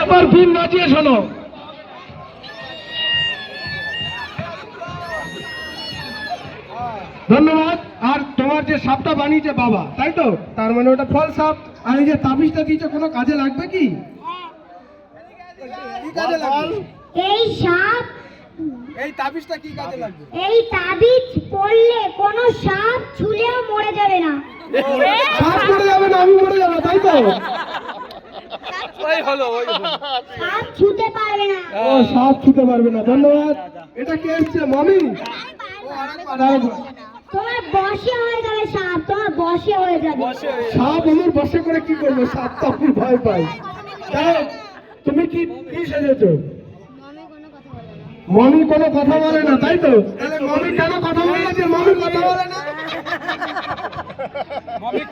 একবার বিন বাজিয়ে শোনো। ধন্যবাদ। আর তোমার যে সাপটা বানিয়েছে বাবা তাই তো? তার মানে ওটা ফল সাপ। আর এই যে তাবিজটা দিয়েছে কোনো কাজে লাগবে কি? কি কাজে লাগবে? এই সাপ এই তাবিজটা কি কাজে লাগবে? এই তাবিজ পড়লে কোনো সাপ ছুলেও মরে যাবে না। সাপ মরে যাবে না আমি মরে যাব তাই তো? সাপ ছুতে পারবে না। ও সাপ ছুতে পারবে না ধন্যবাদ। এটা কে এসছে মমি? তোমার বসে হয়ে যাবে সাপ তোমার বসে হয়ে যাবে। সাপ আমার বসে করে কি করবে? সাপ তো আমি ভয় পাই। তুমি কি কি সেজেছো? মমি কোনো কথা বলে না তাই তো? তাহলে মমি কেন কথা বলে না যে মমি কথা বলে না?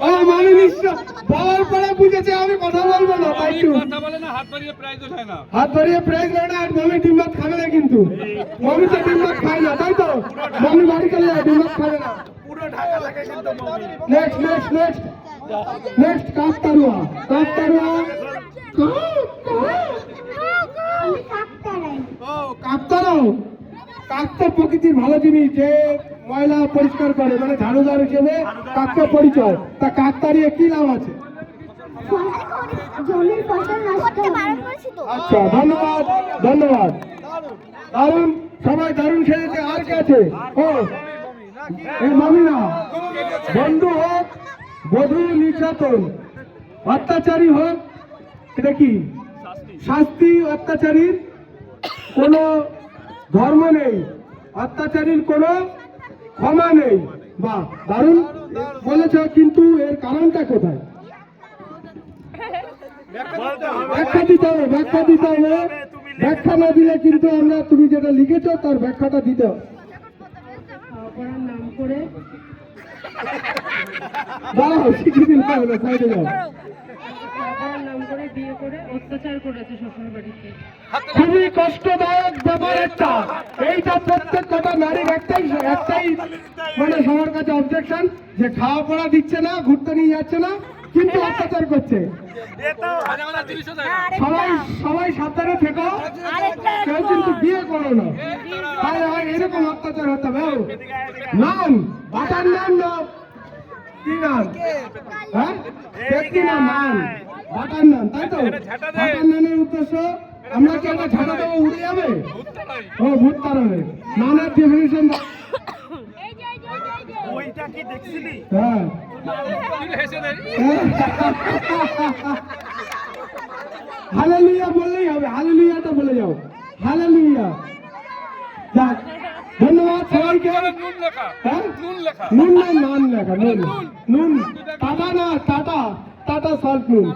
ও মমি নিশ্চয়। বলার পরে বুঝেছে আমি কথা বলব না তো কথা বলে না হাত বাড়িয়ে প্রাইজ ওঠায় না। হাত ধরিয়ে প্রাইজ দেয় না আর মমি ডিম ভাত খাবে না কিন্তু। মমি তো ডিম ভাত খায় না তাই তো? মমি বাড়ি চলে যায় ডিম ভাত খাবে না। নেক্সট নেক্সট নেক্সট নেক্সট কাপ তারুয়া কাপ তারুয়া। আমি কাকতারাই ও কাকতারাও কাক তো প্রকৃতির ভালো জিনিস যে ময়লা পরিষ্কার করে মানে ঝাড়ুদার হিসেবে কাকটা পরিচয়। তা কাক তাড়িয়ে কি লাভ আছে? জমির ফসল নষ্ট আচ্ছা ধন্যবাদ ধন্যবাদ। দারুণ সবাই দারুণ সেজেছে আর কে আছে? ও এই মামিনা বন্ধু হোক বধূ নির্যাতন অত্যাচারী হোক এটা কি? শাস্তি অত্যাচারীর কোনো ধর্ম নেই অত্যাচারীর কোনো ক্ষমা নেই। বা দারুণ বলেছ কিন্তু এর কারণটা কোথায়? ব্যাখ্যা দিতে হবে ব্যাখ্যা দিতে হবে। ব্যাখ্যা না দিলে কিন্তু আমরা তুমি যেটা লিখেছো তার ব্যাখ্যাটা দিতে হবে। নাম করে। দাঁড়াও শিখিয়ে সাইডে যাও। খুবই কষ্টদায়ক ব্যাপার একটা। এইটা প্রত্যেক কটা নারীর একটাই একটাই মানে সবার কাছে অবজেকশন যে খাওয়া পড়া দিচ্ছে না ঘুরতে নিয়ে যাচ্ছে না। কিন্তু অত্যাচার করছে। সবাই সবাই সাবধানে থেকো। কেউ কিন্তু বিয়ে করো না। তাহলে হয় এরকম অত্যাচার হতে হবে। নান বাটার নান না কি নান হ্যাঁ? কি নান নান বাটার নান তাই তো? বাটার নানের উদ্দেশ্য আমরা কি একটা ঝাড়া দেবো উড়ে যাবে? ও ভূত তাড়াবে নানের ডেফিনেশন ওইটা কি দেখছিলি? হ্যাঁ। হালেলুয়া বললেই হবে হালেলুয়াটা বলে যাও। হালেলুয়া। যাক ধন্যবাদ সবাইকে। হ্যাঁ? নুন না নান লেখা নুন। নুন। টাটা না টাটা টাটা সল্ট নুন।